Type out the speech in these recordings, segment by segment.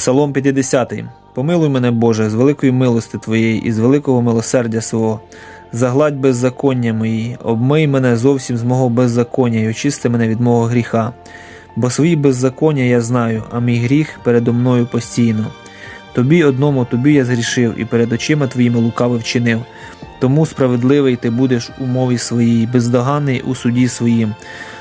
Псалом 50. Помилуй мене, Боже, з великої милости Твоєї і з великого милосердя свого. Загладь беззаконня мої, обмий мене зовсім з мого беззаконня і очисти мене від мого гріха. Бо свої беззаконня я знаю, а мій гріх передо мною постійно. Тобі одному тобі я згрішив, і перед очима твоїми лукаво вчинив. Тому справедливий ти будеш у мові своїй, бездоганний у суді своїм.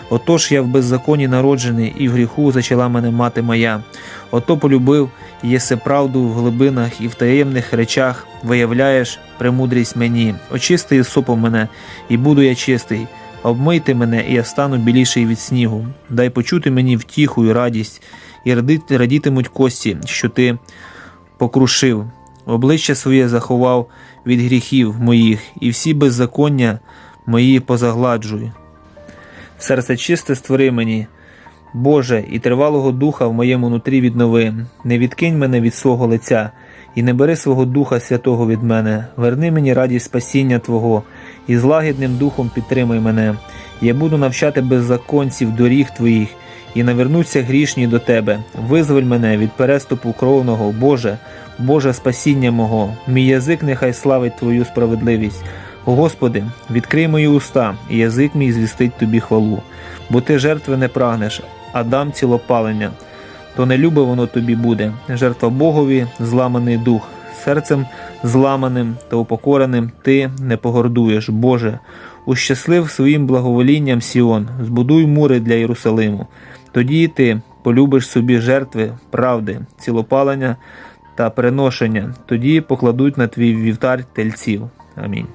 Отож я в беззаконні народжений, і в гріху зачала мене мати моя. Ото полюбив єси правду в глибинах і в таємних речах виявляєш премудрість мені. Очисти Ісопом мене, і буду я чистий. Обмийте мене, і я стану біліший від снігу. Дай почути мені втіху і радість, і радітимуть кості, що ти покрушив. Обличчя своє заховав від гріхів моїх, і всі беззаконня мої позагладжуй. Серце чисте створи мені, Боже, і тривалого духа в моєму нутрі віднови. Не відкинь мене від свого лиця, і не бери свого Духа Святого від мене. Верни мені радість спасіння Твого, і з лагідним духом підтримай мене. Я буду навчати беззаконців доріг Твоїх, і навернуться грішні до Тебе. Визволь мене від переступу кровного, Боже, Боже спасіння мого. Мій язик нехай славить Твою справедливість. Господи, відкрий мої уста, і язик мій звістить Тобі хвалу. Бо ти жертви не прагнеш, а дам цілопалення. То не любе воно тобі буде. Жертва Богові, зламаний дух, серцем зламаним та упокореним ти не погордуєш, Боже. Ущаслив своїм благоволінням Сіон, збудуй мури для Єрусалиму. Тоді і ти полюбиш собі жертви правди, цілопалення та приношення, тоді покладуть на твій вівтар тельців. Амінь.